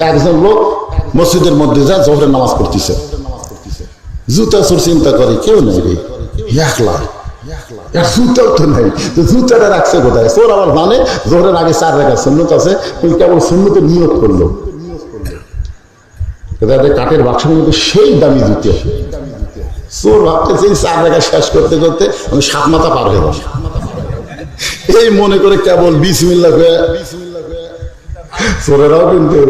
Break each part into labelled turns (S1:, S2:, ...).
S1: একজন লোক মসজিদের মধ্যে যা জোহরের নামাজ পড়তেছে। জুতা চিন্তা করে, কেউ নেই নিয়োগ করল। কাঠের বাক্সের মধ্যে সেই দামি জুতে। চোর ভাবতেছে চার রেখা শেষ করতে করতে আমি সাত মাথা পার হয়ে এই মনে করে কেবল বিসমিল্লা করে চোরেরাও কিন্তু।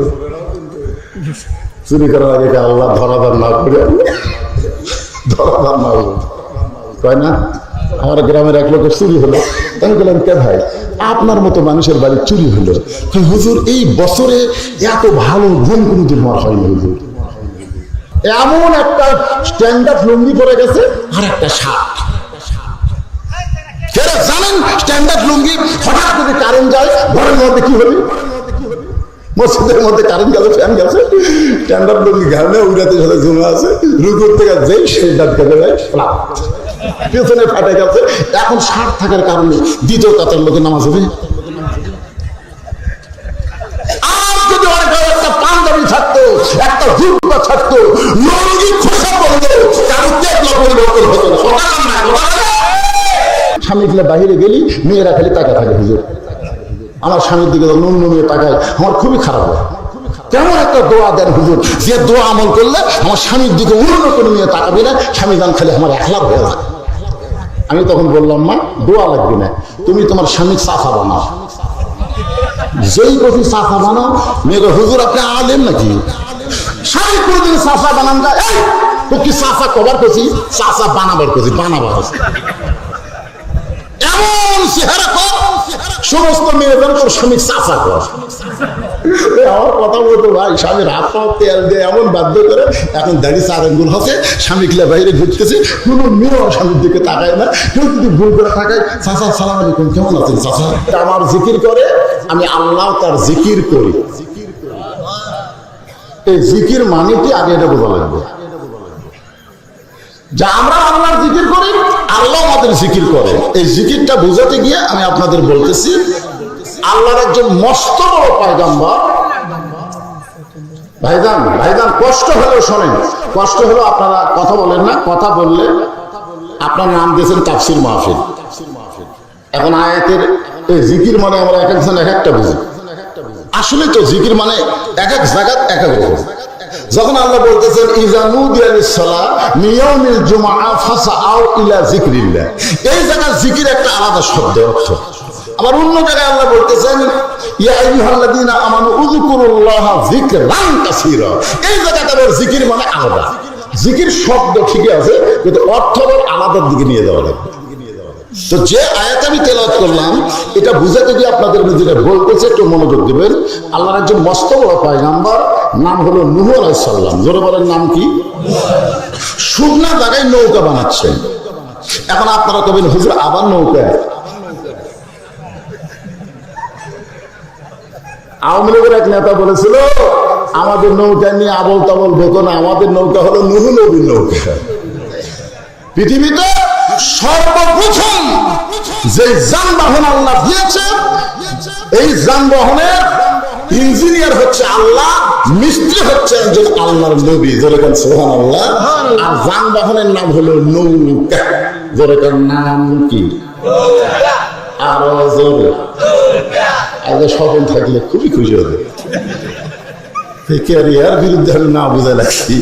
S1: চুরি করার আগে আল্লাহ ধরাধার না করে? ধরাধার না তাই না? আমার গ্রামের এক লোকের চুরি হলো। আমি বললাম, কে ভাই? আপনার মতো মানুষের বাড়ি চুরি হলো। হুজুর, এই বছরে এত ভালো দিন কোনোদিন আমার হয়নি, হুজুর। এমন একটা স্ট্যান্ডার্ড লুঙ্গি পরে গেছে আর একটা শার্ট। লুঙ্গি, হঠাৎ যদি কারেন্ট যায়, ঘরের মধ্যে কি হবে? মসজিদের মধ্যে কারেন্ট গেছে ফ্যান গেছে স্ট্যান্ডার্ড লুঙ্গি উড়াতে সাথে আছে। রুকুর থেকে যেই যায় পেছনে ফাটে গেছে। এখন ষাট থাকার কারণে দ্বিতীয় কাতার লোকে নামাজ হবে একটা একটা স্বামী ফেলে বাহিরে গেলি, মেয়েরা খালি তাকা থাকে, হুজুর। আমার স্বামীর দিকে তো নুন নুনিয়ে তাকায়, আমার খুবই খারাপ হয়। কেমন একটা দোয়া দেন হুজুর, যে দোয়া আমল করলে আমার স্বামীর দিকে অন্য কোনো মেয়ে তাকাবে না, স্বামী গান খালি আমার একলাভ হয়ে যায়। আমি তখন বললাম, মা, দোয়া লাগবে না, তুমি তোমার স্বামীর সাফা বানাও। যেই কফি সাফা বানাও? মেয়েকে হুজুর, আপনি আলেন নাকি? স্বামী কোনোদিন সাফা বানান যায় তো কি সাফা কবার করছি সাফা বানাবার করছি, বানাবার চেহারা কর। সমস্ত মেয়েদের তোর স্বামী চাচা কর। আমার কথা বলতো ভাই তেল দিয়ে এমন বাধ্য করে এখন দাড়ি চার আঙ্গুল হচ্ছে স্বামী কিলা বাইরে ঘুরতেছে, কোনো স্বামীর দিকে তাকায় না। কেউ যদি ভুল করে তাকায় চাচা সালাম আলাইকুম, কেমন আছেন চাচা আমার জিকির করে, আমি আল্লাহ তার জিকির করি। এই জিকির মানে কি আগে এটা বোঝা লাগবে। যা আমরা আল্লাহর জিকির করি, আল্লাহ আমাদের জিকির করে। এই জিকিরটা বোঝাতে গিয়ে আমি আপনাদের বলতেছি, আল্লাহর একজন মস্ত বড় পায়গাম্বার। ভাইজান ভাইজান, কষ্ট হলেও শোনেন, কষ্ট হলেও আপনারা কথা বলেন না, কথা বললে আপনার নাম দিয়েছেন তাফসির মাহফিল। এখন আয়াতের এই জিকির মানে আমরা এক একজন এক একটা বুঝি। আসলে তো জিকির মানে এক এক জায়গাত এক এক রকম। যখন আল্লাহ বলতেছেন ইজানুদিয়ালিসসালাহ মিয়াউমিল জুমআ ফাসআউ ইলা যিকরিল্লাহ। এই জায়গার জিকির একটা আলাদা শব্দ অর্থ। আবার অন্য জায়গায় আল্লাহ বলতেছেন এই জিকির মানে আলাদা। জিকির শব্দ ঠিকই আছে, কিন্তু অর্থ আলাদার দিকে নিয়ে যাওয়া লাগবে। তো যে আয়াত আমি তেলাওয়াত করলাম, এটা বুঝাতে গিয়ে আপনাদের যেটা বলতেছে একটু মনোযোগ দেবেন। আল্লাহর একজন মস্ত বড় পায়গাম্বার, নাম হলো নুহ আলাইসাল্লাম জোরে বলেন, নাম কি? শুকনা জায়গায় নৌকা বানাচ্ছেন এখন আপনারা কবেন, হুজুর, আবার নৌকা? আওয়ামী লীগের এক নেতা বলেছিল, আমাদের নৌকা নিয়ে আবল তাবল বলতো না, আমাদের নৌকা হলো নুহু নবীর নৌকা। পৃথিবীতে সর্বপ্রথম যে যানবাহন আল্লাহ দিয়েছে এই যানবাহনের ইঞ্জিনিয়ার হচ্ছে আল্লাহ মিস্ত্রি হচ্ছে একজন আল্লাহর নবী। যেরকম সোহান আল্লাহ আর যানবাহনের নাম হলো নৌকা। যেরকম নাম কি? আরও জোরে। আগে স্বপন থাকলে খুবই খুশি হবে ক্যারিয়ার বিরুদ্ধে আমি না বোঝা লাগছি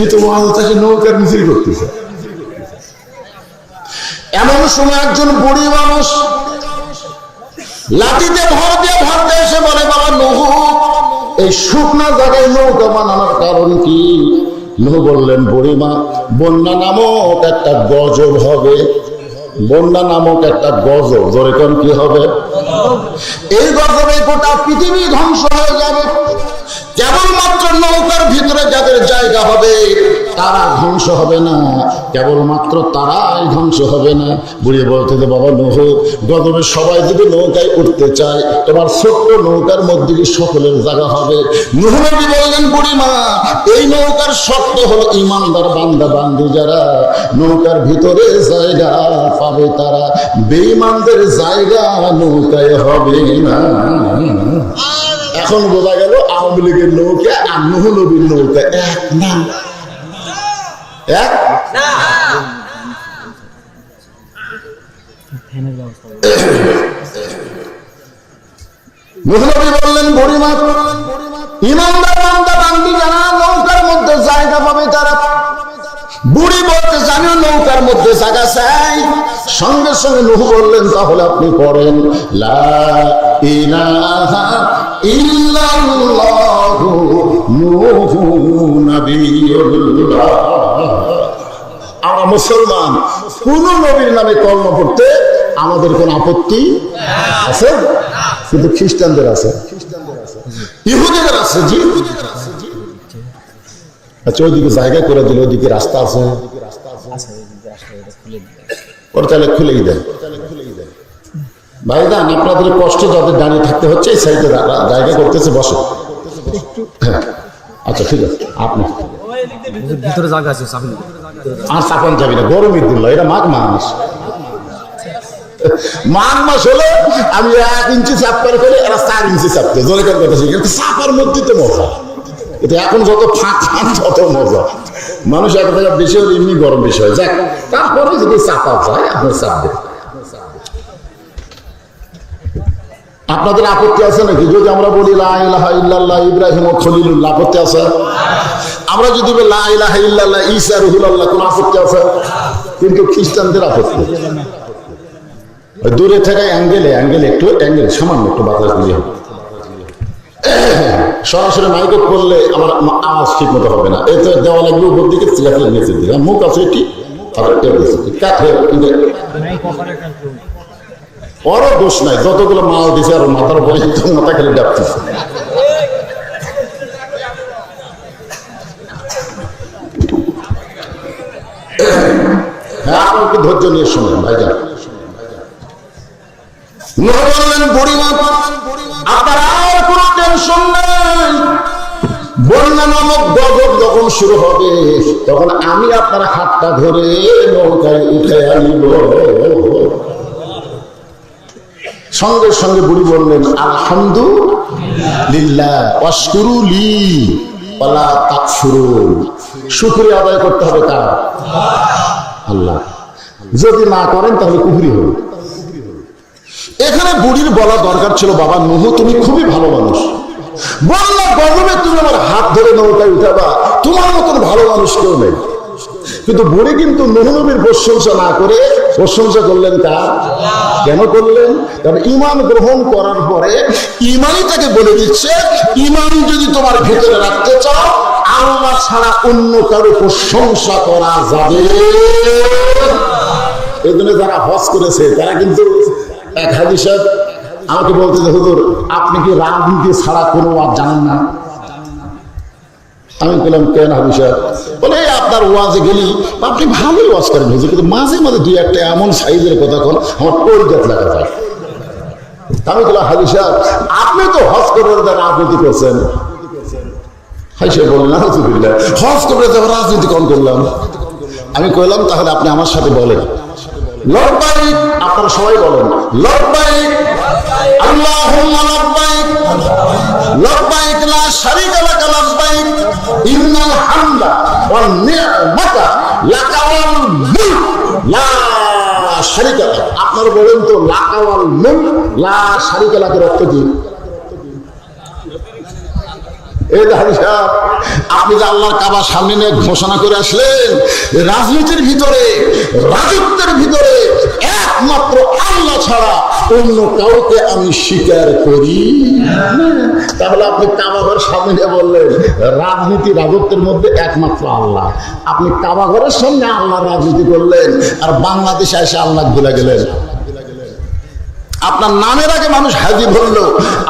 S1: ই তো মহাজাতাকে নৌকার মিছিল করতেছে। এমন সময় একজন বুড়ি মানুষ লাঠিতে ভর দিয়ে ভর দিয়ে এসে বলে, বাবা নহু, এই শুকনা জায়গায় নৌকা বানানোর কারণ কি? নহু বললেন বুড়িমা বন্যা নামক একটা গজব হবে। বন্যা নামক একটা গজব যেরকম কি হবে? এই গজবে গোটা পৃথিবী ধ্বংস হয়ে যাবে। কেবলমাত্র নৌকার ভিতরে যাদের জায়গা হবে, তারা ধ্বংস হবে না। কেবলমাত্র তারাই ধ্বংস হবে না। বলতে যে বাবা গদবের সবাই যদি নৌকায় উঠতে চায়, তোমার ছোট্ট নৌকার মধ্যে কি সকলের জায়গা হবে? বললেন এই নৌকার শর্ত হলো ইমানদার বান্দা যারা। নৌকার ভিতরে জায়গা পাবে তারা। বেঈমানদের জায়গা নৌকায় হবে না। এখন বোঝা গেল আওয়ামী লীগের নৌকা আর নহলবীর নৌকা এক না। এক? বললেন ইমানদার বান্দা বান্দি যারা নৌকার মধ্যে জায়গা পাবে তারা জানিও মধ্যে জায়গা চাই। সঙ্গে সঙ্গে নুহু বললেন, তাহলে আপনি পড়েন আমরা মুসলমান, কোন নবীর নামে কর্ম করতে আমাদের কোন আপত্তি আছে? কিন্তু খ্রিস্টানদের আছে। ইহুদিদের আছে, জি। আচ্ছা ওইদিকে জায়গা করে দিল, ওইদিকে রাস্তা আছে। ওর তাহলে খুলেই দেয়। ভাইদান আপনাদের কষ্ট যাদের দাঁড়িয়ে থাকতে হচ্ছে এই সাইডে জায়গা করতেছে বসে। হ্যাঁ। আচ্ছা ঠিক আছে আপনি।
S2: ভিতরে জায়গা আছে
S1: আর চাপান যাবি না গরম ঈদুল্লাহ এটা মাঘ মাস। মাঘ মাস হলে আমি এক ইঞ্চি চাপ করে ফেলে এরা চার ইঞ্চি চাপতে জোরে কথা শিখে চাপার মধ্যে তো মজা। এটা এখন যত ফাঁক ফাঁক তত মজা। মানুষ এক জায়গায় বেশি হলে এমনি গরম বেশি হয়। যাক, তারপরে যদি চাপা যায়, আপনার চাপ আপনাদের আপত্তি আছে নাকি? যদি আমরা বলি, লা ইলাহা ইল্লাল্লাহ ইব্রাহিম ও খলিলুল্লাহ আপত্তি আছে? আমরা যদি বলি, লা ইলাহা ইল্লাল্লাহ ঈসা রুহুল্লাহ কোন আপত্তি আছে? কিন্তু খ্রিস্টানদের আপত্তি। দূরে থেকে অ্যাঙ্গেলে অ্যাঙ্গেলে একটু, অ্যাঙ্গেল সামান্য একটু বাতাস দিয়ে হবে। সরাসরি মাইকে করলে আমার আওয়াজ ঠিক মতো হবে না। এতে দেওয়া লাগবে উপর দিকে সিগারেটের নিচের দিকে মুখ আছে এটি? ওরও দোষ নাই। যতগুলো মাল দিছে আর মাথার উপরে মাথা খেলে ডাকতেছে। হ্যাঁ ধৈর্য নিয়ে শুনেন, ভাইজান। বললেন, বুড়িমা যখন শুরু হবে, তখন আমি হাতটা ধরে উঠে সঙ্গে সঙ্গে বুড়ি বললেন, আলহামদুলিল্লাহ অস্কুরুলি আদায় করতে হবে কার? আল্লাহ। যদি না করেন, তাহলে কুহুরি হবে। এখানে বুড়ির বলা দরকার ছিল, বাবা নুহু, তুমি খুবই ভালো মানুষ। বললা গরমে তুমি আমার হাত ধরে নৌকায় উঠাবা। তোমার মতন ভালো মানুষ কেউ নেই। কিন্তু বুড়ি কিন্তু নুহনবীর প্রশংসা না করে প্রশংসা করলেন কার? কেন করলেন? কারণ ইমান গ্রহণ করার পরে ইমানই তাকে বলে দিচ্ছে, ইমান যদি তোমার ভেতরে রাখতে চাও, আল্লাহ ছাড়া অন্য কারও প্রশংসা করা যাবে এই জন্য যারা হজ করেছে, তারা কিন্তু এক হাদিস সাহেব আমাকে বলতে হুজুর, আপনি কি রাজনীতি ছাড়া কোনো ওয়াজ জানেন না? আমি বললাম, কেন হাবি সাহেব বলে আপনার ওয়াজে গেলি, আপনি ভালোই ওয়াজ করেন হুজুর, কিন্তু মাঝে মাঝে দুই একটা এমন সাইজের কথা কন, আমার পরিজাত লাগা যায় আমি বললাম হাবি সাহেব আপনি তো হজ দ্বারা রাজনীতি করছেন। হাই সাহেব বললেন হজ করে রাজনীতি কম করলাম। আমি কইলাম, তাহলে আপনি আমার সাথে বলেন। লব্বাইক আপনারা সবাই বলেন। লব্বাইক আল্লাহুম্মা লব্বাইক লব্বাইক লা শারীকা লাকা লব্বাইক ইন্নাল হামদা ওয়ান নি'মাতা লাকা ওয়াল মুলক, লা শারীকা লাক। আপনারা বলেন তো লাকা ওয়াল মুলক, লা শারীকা লাকের অর্থ আপনি যে আল্লাহর কাবার সামনে নিয়ে ঘোষণা করে আসলেন, রাজনীতির ভিতরে, রাজত্বের ভিতরে একমাত্র আল্লাহ ছাড়া অন্য কাউকে আমি স্বীকার করি তাহলে আপনি কাবাঘর সামনে নিয়ে বললেন, রাজনীতি রাজত্বের মধ্যে একমাত্র আল্লাহ। আপনি কাবাঘরের সঙ্গে আল্লাহ রাজনীতি করলেন, আর বাংলাদেশে এসে আল্লাহ ভুলে গেলেন। আপনার নামের আগে মানুষ হাজি বলল,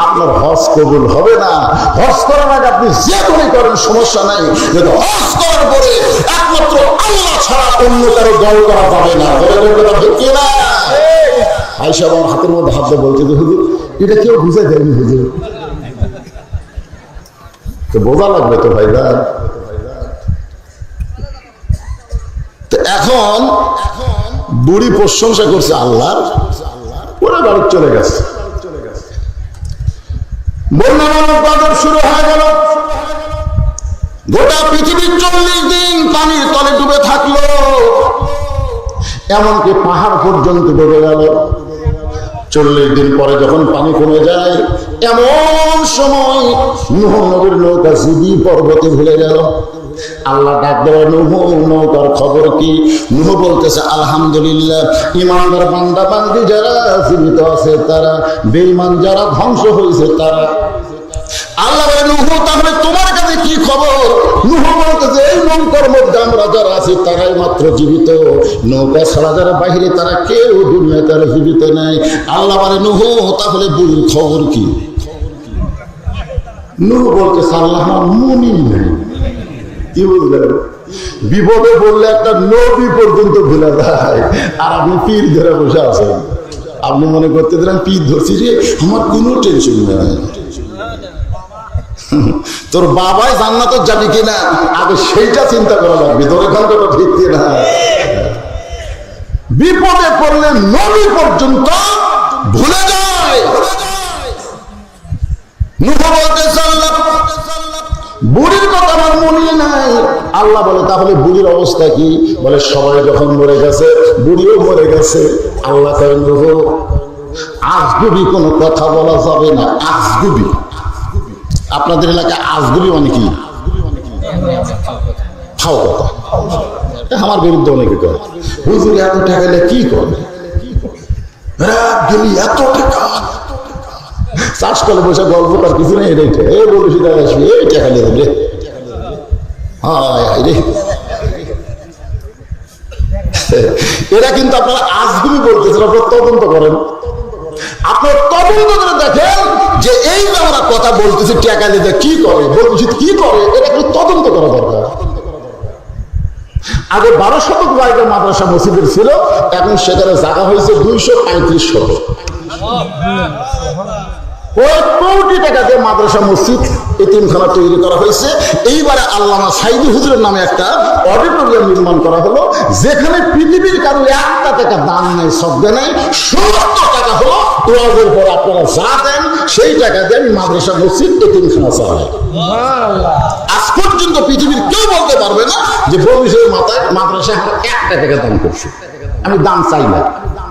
S1: আপনার হজ কবুল হবে না। হজ করার আগে আপনি যে করে করেন, সমস্যা নাই। কিন্তু হজ করার পরে একমাত্র আল্লাহ ছাড়া অন্য কারও দল করা যাবে না। আইসা আমার হাতের মধ্যে হাত বলছে যে, হুজুর, এটা কেউ বুঝে দেয়নি, হুজুর। তো বোঝা লাগবে তো ভাইরা তো এখন বুড়ি প্রশংসা করছে আল্লাহর। ওরা ভারত চলে গেছে। শুরু হয়ে গোটা পৃথিবীর পানির তলে ডুবে থাকল। এমনকি পাহাড় পর্যন্ত ডুবে গেল। চল্লিশ দিন পরে যখন পানি কমে যায়, এমন সময় নবীর নৌকা জিবি পর্বতে ভুলে গেল। আল্লাহ ডাক দেওয়া নুহ, নৌকার খবর কি? নুহ বলতেছে, আলহামদুলিল্লাহ, ইমানদার বান্দা যারা জীবিত আছে তারা যারা ধ্বংস হয়েছে তারা। আল্লাহ নুহ, তাহলে তোমার কাছে কি খবর? নুহ বলতেছে, এই নৌকার মধ্যে আমরা যারা আছি, তারাই মাত্র জীবিত। নৌকা ছাড়া যারা বাহিরে, তারা কেউ দুনিয়া তারা জীবিত নাই। আল্লাহ বলে, নুহ, তাহলে বুড়ির খবর কি? নুহ বলতেছে আল্লাহ আমার নাই। কি বুঝলেন? বিপদে বললে একটা নদী পর্যন্ত ভুলে যায়। আর আপনি পীর ধরে বসে আছেন। আপনি মনে করতে দিলেন, পীর ধরছি যে, আমার কোনো টেনশন নেই। তোর বাবাই জান্নাত যাবি কিনা? আগে সেইটা চিন্তা করা লাগবে। তোর এখান থেকে ঠিক কিনা বিপদে পড়লে নবী পর্যন্ত ভুলে যায়। বুড়ির কথা আমার মনে নাই। আল্লাহ বলে, তাহলে বুড়ির অবস্থা কি? বলে, সবাই যখন মরে গেছে, বুড়িও মরে গেছে। আল্লাহ কয়, নুহ আজগুবি কোনো কথা বলা যাবে না আজগুবি আপনাদের এলাকায় আজগুবি কি ফাও কথা। আমার বিরুদ্ধে অনেকে কয় হুজুর এত টাকা কি করবে রাত গেলি এত টাকা। চাষ করে বসে গল্প কিছু নেই রে। এ বলে সেটা আসবি এই টাকা নিয়ে দেবে রে। এরা কিন্তু আপনারা আজগুবি বলতেছেন, আপনারা তদন্ত করেন। আপনার দেখেন যে এই আমরা কথা বলতেছি, টাকা দিতে কি করে বলতেছি কি করে, এটা একটু তদন্ত করা দরকার। আগে বারো শতক জায়গা মাদ্রাসা মসজিদের ছিল, এখন সেখানে জায়গা হয়েছে দুইশো পঁয়ত্রিশ শতক। কোটি টাকা দিয়ে মাদ্রাসা মসজিদ এতিমখানা তৈরি করা হয়েছে। এইবারে আল্লামা সাইদি হুজুরের নামে একটা অডিটোরিয়াম নির্মাণ করা হলো যেখানে পৃথিবীর কারও একটা টাকা দান নেই শব্দ নেই। সমস্ত টাকা হলো ওয়াজের পর আপনারা যা দেন সেই টাকা দিয়ে আমি মাদ্রাসা মসজিদ এতিমখানা চালাই। আজ পর্যন্ত পৃথিবীর কেউ বলতে পারবে না যে ভবিষ্যতের মাথায় মাদ্রাসা আমার একটা টাকা দান করছে। আমি দান চাই না।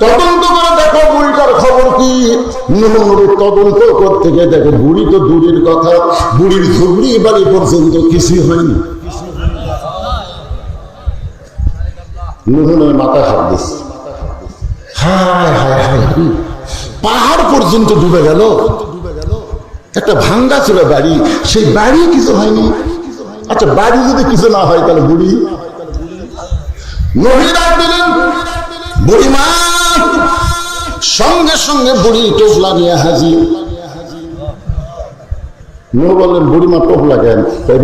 S1: তদন্ত করে দেখো বুড়িটার খবর কি? তদন্ত করতে গিয়ে দেখো, বুড়ি তো দূরের কথা, বুড়ির ঝুবড়ি বাড়ি পর্যন্ত হয়নি। নুহুনের মাথা হায় হায় হায়। পাহাড় পর্যন্ত ডুবে গেল। একটা ভাঙ্গা ছিল বাড়ি, সেই বাড়ি কিছু হয়নি। আচ্ছা বাড়ি যদি কিছু না হয় তাহলে বুড়ি? নহিরা দিলেন বুড়িমা সঙ্গে সঙ্গে বুড়ি টোপলা নিয়ে হাজির বললেন বুড়িমা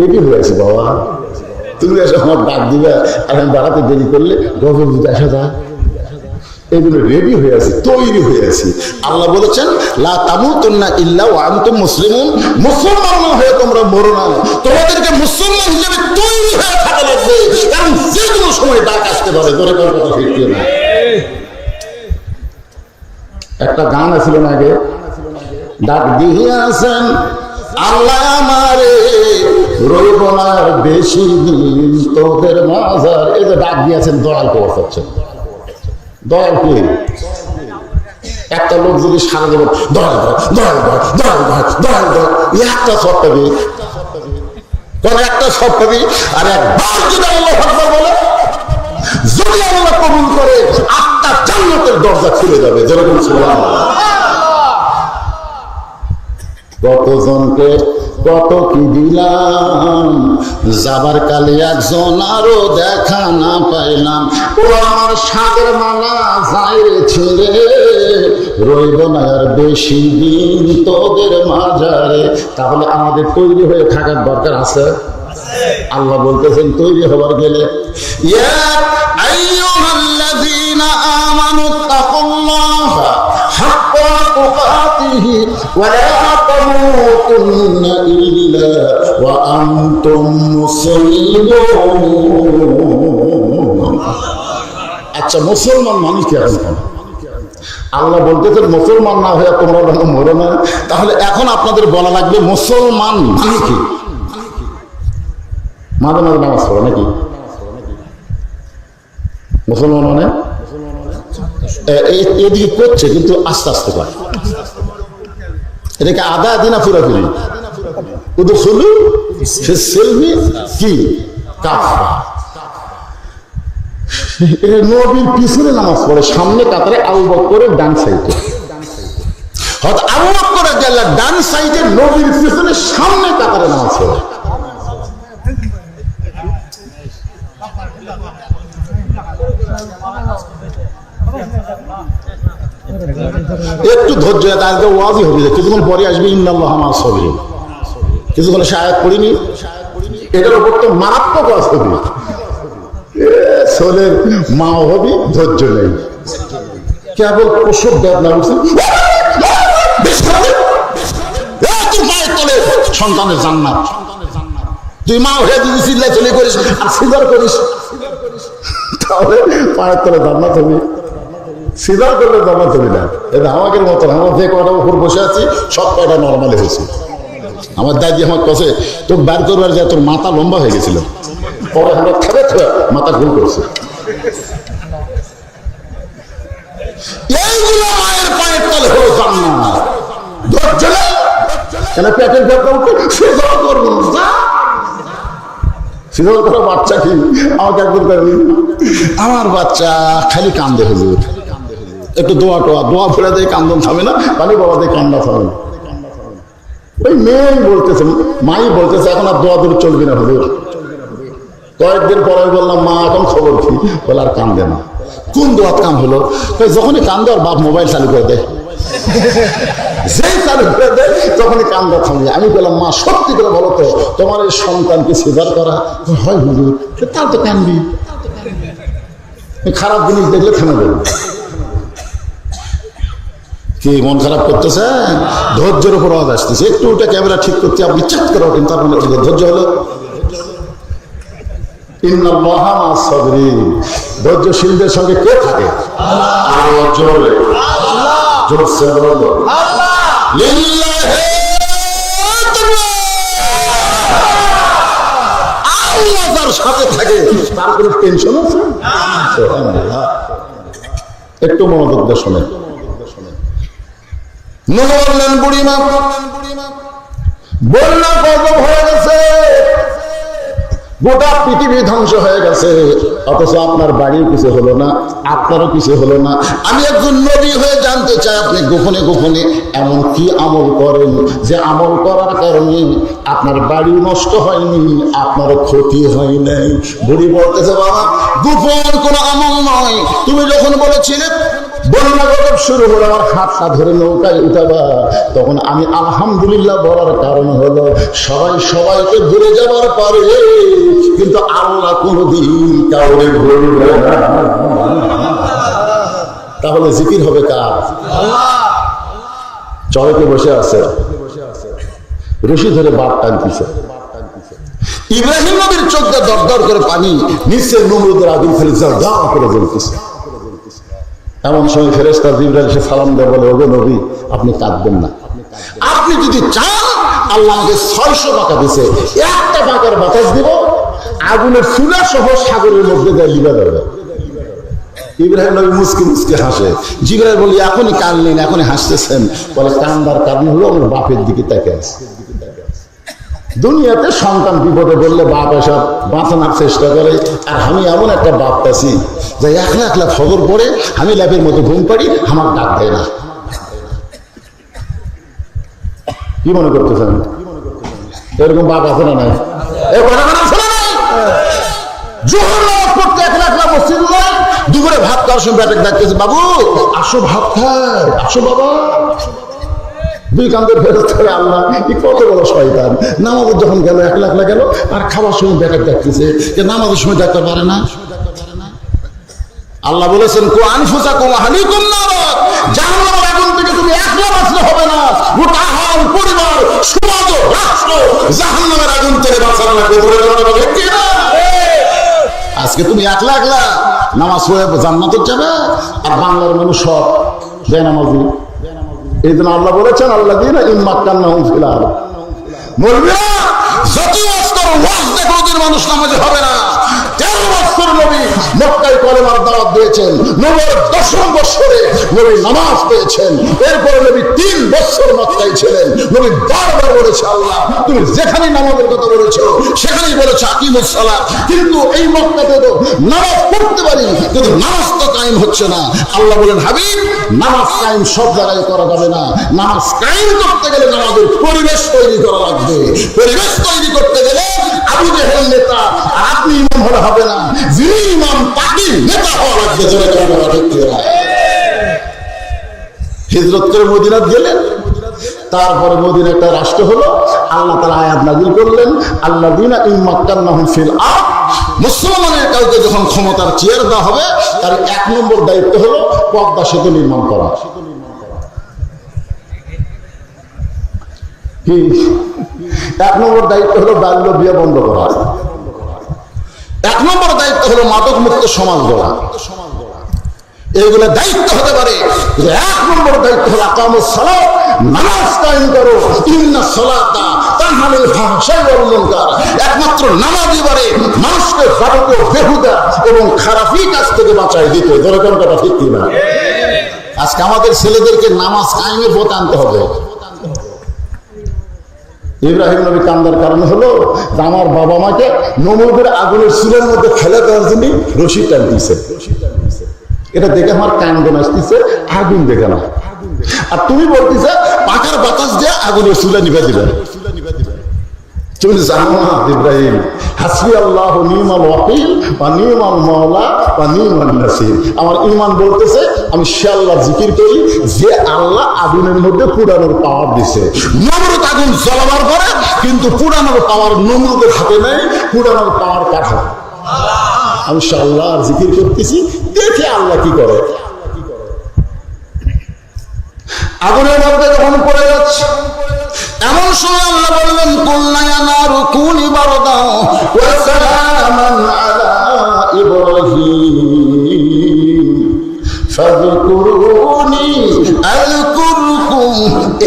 S1: রেডি হয়েছে বাবা তুমি এসে আমার ডাক দিবে, আর আমি দেরি করলে আসা যায়। এগুলো রেডি হয়ে আছে, তৈরি হয়ে আছে। আল্লাহ বলেছেন, লা তামুতুন্না ইল্লা ওয়া মুসলিমুন। হয়ে তোমরা মরো না। তোমাদেরকে মুসলমান হিসেবে তৈরি হয়ে থাকা লাগবে। কারণ যে কোনো সময় ডাক আসতে পারে ধরে কার কথা ঠিক না একটা গান আছিল না আগে? ডাক দিয়াছেন, আল্লাহ আমারে, রইব না বেশি দিন তোদের মাঝার। এই যে ডাক দিয়েছেন, দয়াল করছেন। দয়াল কি? একটা লোক যদি সারা দেবেন, দয়াল দয় দয়াল দয় দয়াল দয় দয়াল দয় একটা সব পাবি একটা সব পাবি আর একবার যদি আল্লাহ বলে যদি আল্লাহ কবুল করে আটটা জান্নাতের দরজা খুলে যাবে। যেরকম কতজনকে কত কি দিলাম? যাবার কালে একজন আরও দেখা না পাইলাম। ও আমার সাগর মালা যাই ছেড়ে রইব না আর বেশি দিন তোদের মাঝারে। তাহলে আমাদের তৈরি হয়ে থাকার দরকার আছে? আল্লাহ বলতেছেন, তৈরি হবার গেলে। ইয়া আচ্ছা মুসলমান মানুষ কি কেন? আল্লাহ বলতেছেন, মুসলমান না হয়ে তোমরা যেন মরো না। তাহলে এখন আপনাদের বলা লাগবে, মুসলমান মানে কি? মাঝে মাঝে নামাজ পড়ো নাকি? মুসলমান মানে? এদিকে করছে, কিন্তু আস্তে আস্তে করে। এটাকে আদা দিনা পুরাপুরি কিন্তু শুধু সে সেলমি কি? নবীর পিছনে নামাজ পড়ে, সামনে কাতারে ডান সাইডে। ডান সাইডে নবীর পিছনে সামনে নামাজ পড়ে। একটু ধৈর্য আজকে ওয়াজই হবে। কিছুক্ষণ পরে আসবে ইন্দাল্লাহ আমার সবরি কিছুক্ষণ সায়াত পড়িনি। এটার উপর তো মারাত্মক ওয়াজ হবে। সোলের মা হবি, ধৈর্য নেই। কেবল প্রসব বেদনা উঠছে সন্তানের জান্নাত। তুই মা হয়ে যদি চিল্লা চলে করিস, আর করিস, তাহলে পায়ের তলে জান্নাত হবি। সিজার করলে না এটা আমার যে কটা উপর বসে আছি, সব কয়টা নর্মালি হয়েছে। আমার দাদি আমার তোর বার তোর মাথা লম্বা হয়ে গেছিল। পরে আমরা খাবে খাবে মাথা ভুল করছে। কি। আমার বাচ্চা খালি কান্দে হুজুর। একটু দোয়া টোয়া, দোয়া ফেলে দেয়, কান্দন থামে না বাবা দিয়ে কান্না থামে না। ওই মেয়েই বলতেছে, মাই বলতেছে, এখন আর দোয়া দূর চলবে না হুজুর। কয়েকদিন পরে বললাম, মা, এখন খবর কি? বলে, আর কান্দে না। কোন দোয়াত কাম হলো? যখনই কান্দে আর বাপ মোবাইল চালু করে দেয়। যেই চালু করে দেয়, তখনই কান্দা থামে। আমি বললাম, মা, সত্যি করে বলো তো, তোমার এই সন্তানকে সিজার করা হয় হুজুর? তার তো কানবি খারাপ জিনিস দেখলে থেমে দেবে কি মন খারাপ করতেছে? ধৈর্যের উপর আওয়াজ আসতেছে। একটু ওটা ক্যামেরা ঠিক করতে আপনি চাপ করে ওঠেন তার মানে ধৈর্য হলো। ধৈর্যশীলদের সঙ্গে কে থাকে? সাথে থাকে একটু মনোযোগ দিয়ে বললেন বুড়িমা, বন্যা হয়ে গেছে। গোটা পৃথিবী ধ্বংস হয়ে গেছে। অথচ আপনার বাড়ির কিছু হলো না, আপনারও কিছু হলো না। আমি একজন নবী হয়ে জানতে চাই আপনি গোপনে গোপনে এমন কি আমল করেন? যে আমল করার কারণে আপনার বাড়ি নষ্ট হয়নি, আপনারও ক্ষতি হয় নাই। বুড়ি বলতেছে, বাবা, গোপন কোনো আমল নয়। তুমি যখন বলেছিলে শুরু হলো, আমার হাতটা ধরে নৌকায় উঠাবা। তখন আমি আলহামদুলিল্লাহ বলার কারণ হলো, সবাই সবাইকে যাবার পারে, কিন্তু আল্লাহ কাউরে ভুলবে তাহলে জিকির হবে কার? চড়কে বসে আছে? রশি ধরে বাপ টানতেছে। ইব্রাহিম নবীর চোখ দরদর করে পানি, নিচে নমরুদের আগুন ফেলে যা করে জ্বলতেছে। এমন সময় ফেরেস্তা জিবরাইল সে সালাম দেয়, বলে, ওগো নবী, আপনি কাঁদবেন না। আপনি যদি চান, আল্লাহ আমাকে ছয়শো টাকা দিছে। একটা টাকার বাতাস দিব, আগুনের চুলা সহ সাগরের মধ্যে দেয় লিবা দেবে ইব্রাহিম নবী মুসকে মুসকে হাসে। জিবরাইল বলি, এখনই কানলেন, এখনই হাসতেছেন। বলে, কান্দার কারণ হলো আমার বাপের দিকে তাকে আছে। দুনিয়াতে সন্তান বিপদে বললে বাপ এসব বাঁচানোর চেষ্টা করে। আর আমি এমন একটা বাপ পাচ্ছি যে একলা একলা খবর পড়ে আমি ল্যাবের মতো ঘুম পাড়ি, আমার ডাক দেয় না। কি মনে করতেছেন? এরকম বাপ আছে না নাই? আছে দুপুরে ভাত খাওয়ার সময় ডাকতেছে, বাবু, আসো ভাত খায় আসো বাবা। দুই কান্দে ফেরত করে আল্লাহ এই কত বড় শয়তান। নামাজের যখন গেল এক লাখ গেল আর খাওয়ার সময় ব্যাটার দেখতেছে যে নামাজের সময় দেখতে পারে না। আল্লাহ বলেছেন কো আনফুসা কো হালিকুম নারত জাহান্নামের আগুন থেকে তুমি একলা বাঁচলে হবে না। গোটা হাল পরিবার সমাজ রাষ্ট্র জাহান্নামের আগুন থেকে বাঁচানো লাগবে বলে জনগণ বলে, "কে? না?" আজকে তুমি একলা একলা নামাজ পড়ে জান্নাতে যাবে আর বাংলার মানুষ সব বেনামাজি। এই জন্য আল্লাহ বলেছেন আল্লাহ দিন ইম্মাক্কান্না হুম যত মানুষ নামাজে হবে না। বছর নবী মক্কায় কলেমার দাওয়াত দিয়েছেন। নবীর দশম বছরে নবী নামাজ পেয়েছেন। এরপরে নবী তিন বছর মক্কায় ছিলেন। নবী বারবার বলেছে, আল্লাহ, তুমি যেখানে নামাজের কথা বলেছ, সেখানেই বলেছ কিন্তু এই মক্কাতে তো নামাজ পড়তে পারি, কিন্তু নামাজ তো কায়েম হচ্ছে না। আল্লাহ বলেন, হাবিব, নামাজ কায়েম সব জায়গায় করা যাবে না। নামাজ কায়েম করতে গেলে পরিবেশ তৈরি করা লাগবে। পরিবেশ তৈরি করতে গেলে নেতা আপনি ইমাম হলে হবে না। যিনি ইমাম তাকে নেতা হওয়া লাগবে? হিজরত করে মদিনাত গেলেন, তারপরে মদিনা একটা রাষ্ট্র হলো, আল্লাহ তারা আয়াত নাজিল করলেন আল্লাহ ফিল মুসলমানের কাউকে যখন ক্ষমতার চেয়ার দেওয়া হবে, তার এক নম্বর দায়িত্ব হলো পদ্মা সেতু নির্মাণ করা এক নম্বর দায়িত্ব হলো বাল্য বিয়ে বন্ধ করা এক নম্বর দায়িত্ব হলো মাদক মুক্ত সমাজ গড়া। এইগুলো দায়িত্ব হতে পারে এক নম্বর দায়িত্ব হলো আকামুস সালাত নামাজ কায়েম করো, ইন্না সালাতা তানহানিল ফাহশাই ওয়াল মুনকার একমাত্র নামাজই পারে মানুষকে যাবতীয় বেহুদা এবং খারাপি কাজ থেকে বাঁচায় দিতে। দরকার কথা ঠিক না আজকে আমাদের ছেলেদেরকে নামাজ কায়েমের পথে আনতে হবে। ইব্রাহিম নবী কান্দার কারণ হলো যে আমার বাবা মাকে নমরুদের আগুনের সুরের মধ্যে ফেলে দেওয়ার জন্য রশি টান দিয়েছে। এটা দেখে আমার কান্দন আসতেছে, আগুন দেখে না। আর তুমি বলতেছে, পাখার বাতাস দিয়ে আগুনের চুলে নিভে দিবে। তুমি জানো না, ইব্রাহিম। হাসবি আল্লাহ নিমাল ওয়াকিল বা নিমাল মাওলা বা নিমাল নাসির। আমার ইমান বলতেছে, আমি সে আল্লাহ জিকির করি, যে আল্লাহ আগুনের মধ্যে পুরানোর পাওয়ার দিছে। নমরুদ আগুন জ্বলাবার পরে কিন্তু পুরানোর পাওয়ার নমরুদের হাতে নেই, পুরানোর পাওয়ার কার আমি সে আল্লাহর জিকির করতেছি, দেখে আল্লাহ কি করে? আগুনের মধ্যে যখন পড়ে যাচ্ছে সময় আল্লাহ বললেন কল্যাণা আযকুরকুম।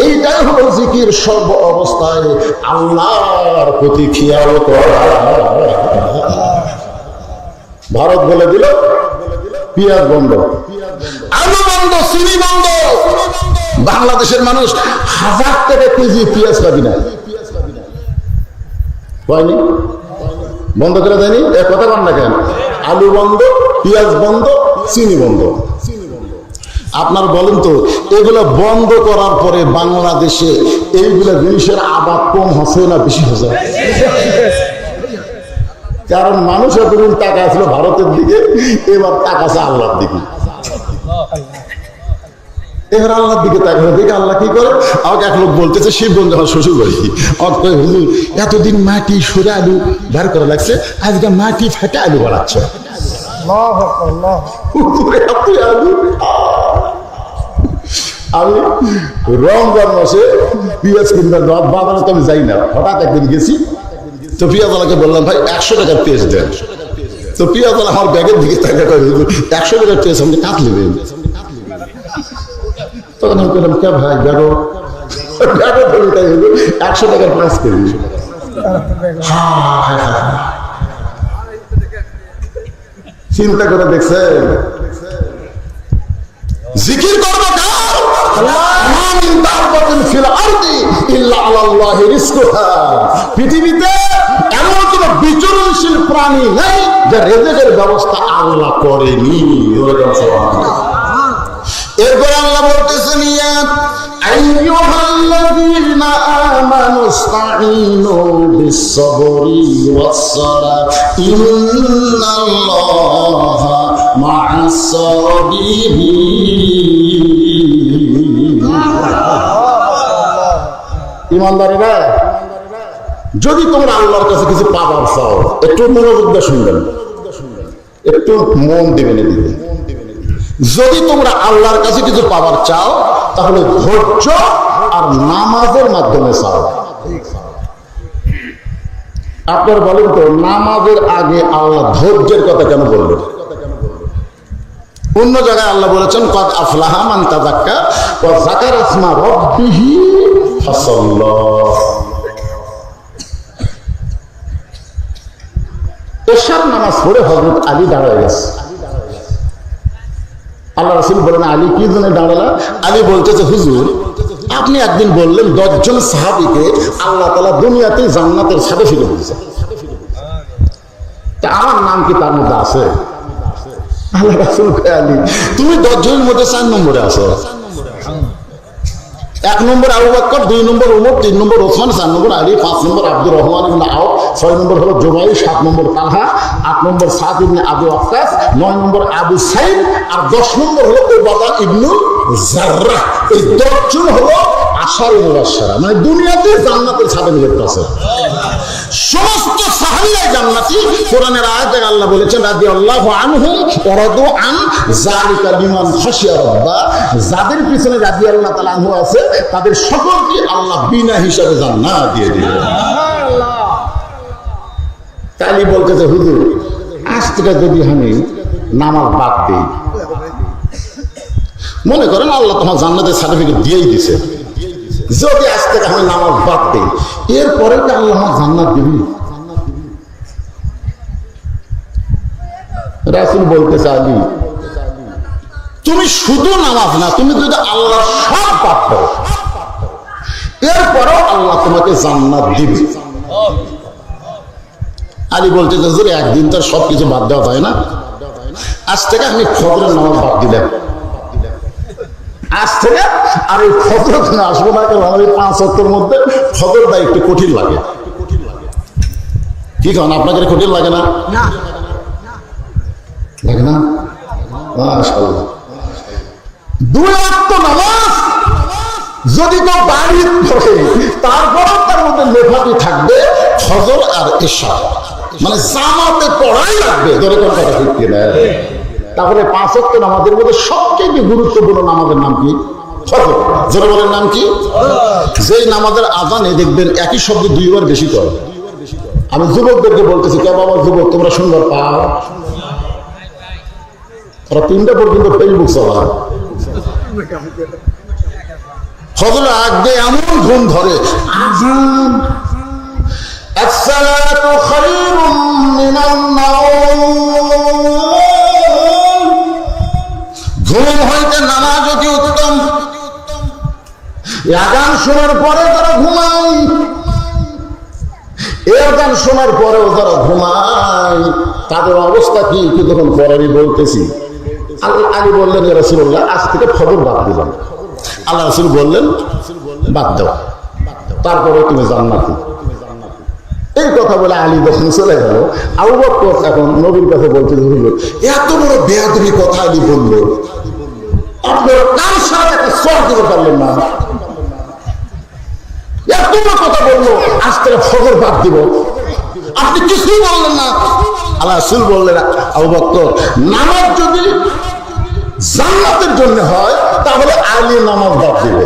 S1: এইটাই হলো জিকির সর্ব অবস্থায় আল্লাহর প্রতি খেয়াল করা। ভারত বলে দিল, পিয়াজ বন্ধ। আলু বন্ধ চিনি বন্ধ বাংলাদেশের মানুষ হাজার টাকা কেজি পেঁয়াজ পাবি না। হয়নি? বন্ধ করে দেয়নি? এ কথা বল না কেন? আলু বন্ধ পেঁয়াজ বন্ধ চিনি বন্ধ আপনার বলেন তো, এগুলো বন্ধ করার পরে বাংলাদেশে এইগুলো জিনিসের আবাদ কম হচ্ছে না বেশি হচ্ছে? কারণ মানুষ এতদিন টাকা ছিল ভারতের দিকে, এবার টাকা আছে আল্লাহর দিকে। এবার আল্লাহর দিকে তাকানো দেখে আল্লাহ কি করে? আমাকে এক লোক বলতেছে শিবগঞ্জ আমার শ্বশুর বাড়ি আমাকে হুজুর এতদিন মাটি সরে আলু বের করে লাগছে আজকে মাটি ফেটে আলু বাড়াচ্ছে। আমি রমজান মাসে পিঁয়াজ কিনতে বাজারে তো আমি যাই না। হঠাৎ একদিন গেছি তো পিঁয়াজওয়ালাকে বললাম ভাই একশো টাকার পেঁয়াজ দেন। তো পিঁয়াজওয়ালা আমার ব্যাগের দিকে তাকে একশো টাকার পেঁয়াজ আপনি কাট নেবেন তখন আমি বললাম কে ভাই ব্যাগো ব্যাগো তাই একশো টাকার প্লাস করি চিন্তা করে দেখছেন? জিকির করব কার? এমন কোন বিচরণশীল প্রাণী নেই যে রেজেকের ব্যবস্থা আল্লাহ করেনি। এরপর আল্লাহ বলতেছেন ইমানদারেরা, যদি তোমরা আল্লাহর কাছে কিছু পাবার চাও, একটু মনোযোগ দিয়ে শুনবেন। একটু মন দিবেন এদিকে যদি তোমরা আল্লাহর কাছে কিছু পাবার চাও, তাহলে ধৈর্য আর নামাজের মাধ্যমে চাও আপনার বলেন তো, নামাজের আগে আল্লাহ ধৈর্যের কথা কেন বললেন? অন্য জায়গায় আল্লাহ বলেছেন, কদ আফলাহা মান তাজাক্কা ওয়া যাকারা ইসমা রাব্বিহি ফাসাল্লা। এশার নামাজ পড়ে হযরত আলী দাঁড়ায় গেছে। আল্লাহ রসুল বলেন, আলী কি জন্য দাঁড়ালা? আলী বলতেছে, হুজুর, আপনি একদিন বললেন দশজন সাহাবিকে আল্লাহ তালা দুনিয়াতে জান্নাতের সাথে ফিরে দিয়েছে। তা আমার নাম কি তার মধ্যে আছে? আল্লাহ রসুল আলী, তুমি দশজনের মধ্যে চার নম্বরে আছো। এক নম্বর আবু বাক্কর, দুই নম্বর উমর, তিন নম্বর ওসমান, চার নম্বর আলী, পাঁচ নম্বর আব্দুর রহমান ইবনে আউ ছয় নম্বর হলো জুবাই সাত নম্বর তালহা, আট নম্বর সাত ইবনে আবু আক্কাস নয় নম্বর আবু সাইদ, আর দশ নম্বর হলো উবাদা ইবনুল জাররাহ এই দশজন হলো আশার মুবাশশারা মানে দুনিয়াতে জান্নাতের ছাদে নিযুক্ত আছে। সমস্ত সাহাবিরাই জান্নাতি। কোরআনের আয়াতে আল্লাহ বলেছেন, রাদিয়াল্লাহু আনহু ওয়ারাদু আন যালিকা লিমান খাশিয়া রাব্বা। যাদের পিছনে রাদিয়াল্লাহু তাআলা আনহু আছে, তাদের সকলকে আল্লাহ বিনা হিসাবে জান্নাত দিয়ে দিবেন। তালি বলতেছে, হুজুর, আজ থেকে যদি আমি নামাজ বাদ দিই, মনে করেন আল্লাহ তোমার জান্নাতের সার্টিফিকেট দিয়েই দিছে। যদি আজ থেকে আমি নামাজ বাদ দিই এরপরে কি আল্লাহ জান্নাত দিবি? রাসুল বলতে চাইলি তুমি শুধু নামাজ না, তুমি যদি আল্লাহ সব বাদ দাও, এরপরেও আল্লাহ তোমাকে জান্নাত দিবে। আলী বলতে হুজুর, একদিন তো সব কিছু বাদ দেওয়া যায় না। আজ থেকে আমি খবরের নামাজ বাদ দিলাম আজ থেকে আর এই খবর আসব না কেন আমার এই পাঁচ অক্টের মধ্যে খবরটা একটু কঠিন লাগে। কি কারণ আপনাকে কঠিন লাগে না? লাগে না? দুই অক্ট নামাজ যদি তো বাড়ির পড়ে তারপরেও তার মধ্যে লেখাটি থাকবে ফজর আর এশা মানে জামাতে পড়াই লাগবে ধরে কোন কথা ঠিক কিনা? তাহলে পাঁচ অক্ট নামাজের মধ্যে সবচেয়ে গুরুত্বপূর্ণ নামাজের নাম কি ফজর জোরে বলেন নাম কি যেই নামাজের আজানে দেখবেন একই শব্দ দুইবার বেশি করে আমি যুবকদেরকে বলতেছি কে বাবা যুবক তোমরা সুন্দর পাও ওরা তিনটা পর্যন্ত ফেসবুক চালায় ফজর আগে এমন ঘুম ধরে আজান الصلاة خير من النوم হইতে নামাজ অতি উত্তম। আগান শোনার পরে তারা ঘুমায় এ গান শোনার পরেও যারা ঘুমায়, তাদের অবস্থা কি কি তখন পরেরই বলতেছি। আল্লাহ আলী বললেন রসুল্লাহ আজ থেকে খবর বাদ দিলাম। আল্লাহ রসুল বললেন, বাদ দেওয়া তারপরে তুমি জান্নাতি। এই কথা বলে আলী যখন চলে গেল, আবু বকর এখন নবীর কাছে বলতে এত বড় বেয়াদবি কথা আলী বলল। কথা বাদ দিব। আপনি কিছুই বললেন না। আল্লাহ রসুল বললেন নামাজ যদি জান্নাতের জন্য হয়, তাহলে আলী নামাজ বাদ দিবে।